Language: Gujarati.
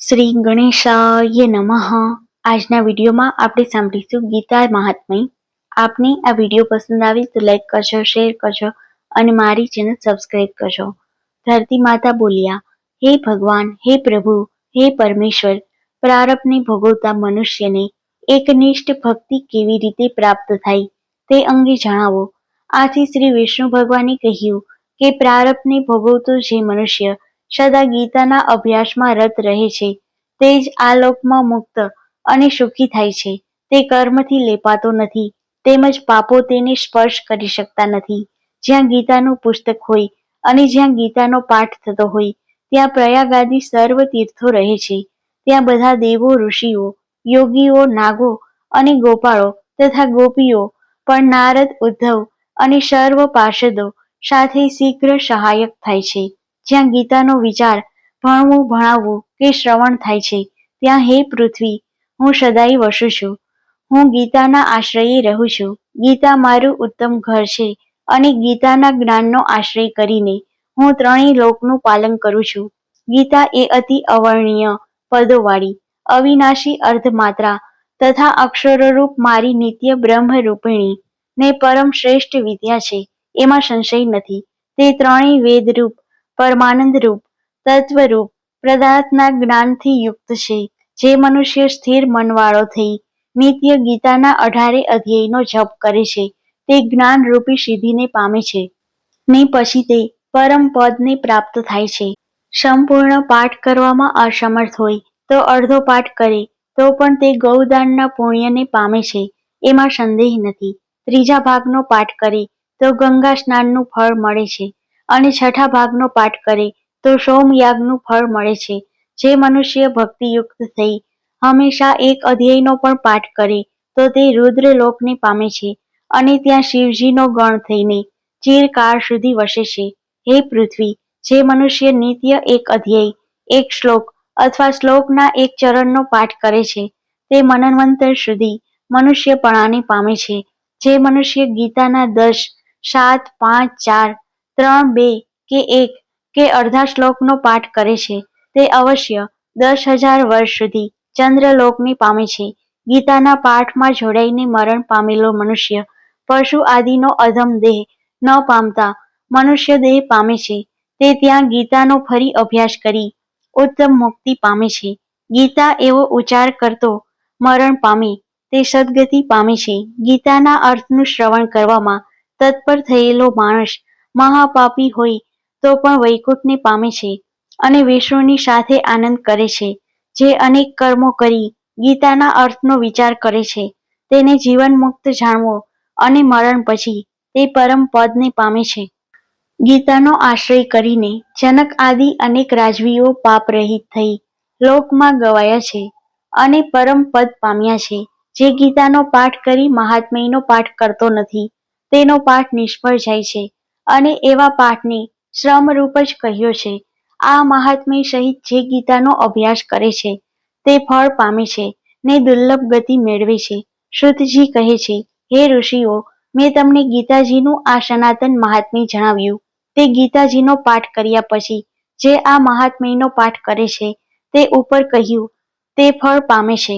શ્રી ગણેશાય નમઃ. આજના વિડીયોમાં આપણે સાંભળીશું ગીતા મહાત્મય. આપને આ વીડિયો પસંદ આવે તો લાઈક કરજો, શેર કરજો અને મારી ચેનલ સબસ્ક્રાઈબ કરજો. ધરતી માતા બોલ્યા, હે ભગવાન, હે પ્રભુ, હે પરમેશ્વર પ્રારબ્ધને ભોગવતા મનુષ્યને એકનિષ્ઠ ભક્તિ કેવી રીતે પ્રાપ્ત થાય તે અંગે જણાવો. આથી શ્રી વિષ્ણુ ભગવાને કહ્યું કે પ્રારબ્ધને ભોગવતો જે મનુષ્ય સદા ગીતાના અભ્યાસમાં રત રહે છે. તે જ આ લોકમાં મુક્ત અને સુખી થાય છે. તે કર્મથી લેપાતો નથી. તેમજ પાપો તેને સ્પર્શ કરી શકતા નથી. જ્યાં ગીતાનું પુસ્તક હોય અને જ્યાં ગીતાનો પાઠ થતો હોય, ત્યાં પ્રયાગાદી સર્વ તીર્થો રહે છે. ત્યાં બધા દેવો, ઋષિઓ, યોગીઓ, નાગો અને ગોપાળો તથા ગોપીઓ પણ નારદ, ઉદ્ધવ અને સર્વ પાર્ષદો સાથે શીઘ્ર સહાયક થાય છે. જ્યાં ગીતાનો વિચાર ભણવું, ભણાવવું કે શ્રવણ થાય છે, ત્યાં હે પૃથ્વી, હું સદાય વસું છું. હું ગીતાના આશ્રયે રહું છું. ગીતા મારું ઉત્તમ ઘર છે અને ગીતાના જ્ઞાનનો આશ્રય કરીને હું ત્રણેય લોકનું પાલન કરું છું. ગીતા એ અતિ અવર્ણનીય પદોવાળી, અવિનાશી અર્ધમાત્રા તથા અક્ષરરૂપ મારી નિત્ય બ્રહ્મ રૂપિણી ને પરમ શ્રેષ્ઠ વિદ્યા છે. એમાં સંશય નથી. તે ત્રણેય વેદરૂપ પરમાનંદ રૂપ તત્વરૂપ, પદાર્થના જ્ઞાનથી યુક્ત છે, જે મનુષ્ય સ્થિર મનવાળો થઈ, નિત્ય ગીતાના અઢારે અધ્યાયનો જપ કરે છે, તે જ્ઞાન રૂપી સિદ્ધિને પામે છે. ને પછી તે પરમ પદને પ્રાપ્ત થાય છે. સંપૂર્ણ પાઠ કરવામાં અસમર્થ હોય, તો અડધો પાઠ કરે, તો પણ તે ગૌદાનના પુણ્યને પામે છે, એમાં સંદેહ નથી. ત્રીજા ભાગનો પાઠ કરે, તો ગંગા સ્નાનનું ફળ મળે છે. અને છઠ્ઠા ભાગનો પાઠ કરે તો સોમયાગનું ફળ મળે છે. જે મનુષ્ય ભક્તિયુક્ત થઈ હંમેશા એક અધ્યાયનો પણ પાઠ કરે તો તે રુદ્રલોકને પામે છે અને ત્યાં શિવજીનો ગણ થઈને ચિરકાળ સુધી વસે છે. હે પૃથ્વી, જે મનુષ્ય નિત્ય એક અધ્યાય, એક શ્લોક અથવા શ્લોકના એક ચરણનો પાઠ કરે છે, તે મનનવંતર સુધી મનુષ્યપણાને પામે છે. જે મનુષ્ય ગીતાના દસ, સાત, પાંચ, ચાર ત્રણ, બે કે એક કે અડધા શ્લોકનો પાઠ કરે છે. તે અવશ્ય દસ હજાર વર્ષ સુધી ચંદ્રલોકની પામે છે. ગીતાના પાઠમાં જોડાઈને મરણ પામેલો મનુષ્ય પશુ આદિનો અધમ દેહ ન પામતા મનુષ્ય દેહ પામે છે. તે ત્યાં ગીતાનો ફરી અભ્યાસ કરી ઉત્તમ મુક્તિ પામે છે. ગીતા એવો ઉચ્ચાર કરતો મરણ પામે તે સદગતિ પામે છે. ગીતાના અર્થનું શ્રવણ કરવામાં તત્પર થયેલો માણસ મહાપાપી હોય તો પણ વૈકુંઠને પામે છે અને વિષ્ણુની સાથે આનંદ કરે છે. જે અનેક કર્મો કરી ગીતાના અર્થનો વિચાર કરે છે. તેને જીવન મુક્ત જાણવો અને મરણ પછી તે પરમ પદને પામે છે. ગીતાનો આશ્રય કરીને જનક આદિ અનેક રાજવીઓ પાપરહિત થઈ લોકમાં ગવાયા છે અને પરમ પદ પામ્યા છે. જે ગીતાનો પાઠ કરી મહાત્મયનો પાઠ કરતો નથી, તેનો પાઠ નિષ્ફળ જાય છે. અને એવા પાઠને શ્રમરૂપ જ કહ્યો છે. આ મહાત્મય સહિત જે ગીતાનો અભ્યાસ કરે છે, તે ફળ પામે છે ને દુર્લભ ગતિ મેળવે છે. શ્રુતજી કહે છે, હે ઋષિઓ, મેં તમને ગીતાજીનું આ સનાતન મહાત્મ્ય જણાવ્યું. તે ગીતાજીનો પાઠ કર્યા પછી જે આ મહાત્મ્યનો પાઠ કરે છે, તે ઉપર કહ્યું, તે ફળ પામે છે.